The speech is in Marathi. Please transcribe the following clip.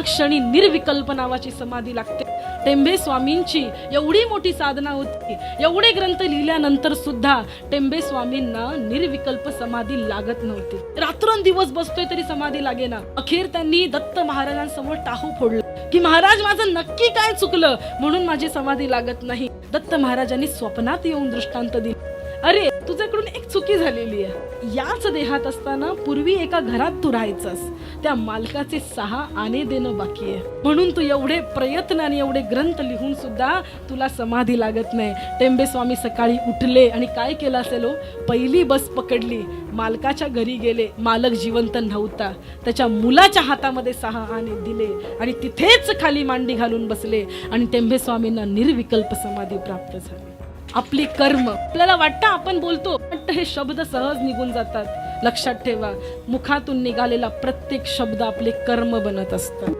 त्या क्षणी निर्विकल्प नावाची समाधी लागते. टेंबे स्वामींची एवढी मोठी साधना होती. एवढे ग्रंथ लिहिल्यानंतर सुद्धा टेंबे स्वामींना निर्विकल्प समाधी लागत नव्हती. रात्रंदिवस बसतोय तरी समाधी लागेना. अखेर त्यांनी दत्त महाराजांसमोर टाहू फोडलं. की महाराज माझं नक्की काय चुकलं? म्हणून माझी समाधी लागत नाही. दत्त महाराजांनी स्वप्नात येऊन दृष्टांत दिला. अरे तुझ्याकडून एक चुकी झालेली आहे. याच देहात असताना पूर्वी एका घरात तू राहायचंस. त्या मालकाचे सहा आणे देणं बाकी आहे. म्हणून तू एवढे प्रयत्न आणि एवढे ग्रंथ लिहून सुद्धा तुला समाधी लागत नाही. टेंबे स्वामी सकाळी उठले आणि काय केलं असेल हो? पहिली बस पकडली. मालकाच्या घरी गेले. मालक जिवंत नव्हता. त्याच्या मुलाच्या हातामध्ये सहा आणे दिले आणि तिथेच खाली मांडी घालून बसले आणि टेंबे स्वामींना निर्विकल्प समाधी प्राप्त झाली. आपली कर्म. आपल्याला वाटतं आपण बोलतो पण हे शब्द सहज निघून जातात. लक्षात ठेवा मुखातून निघालेला प्रत्येक शब्द आपले कर्म बनत असतात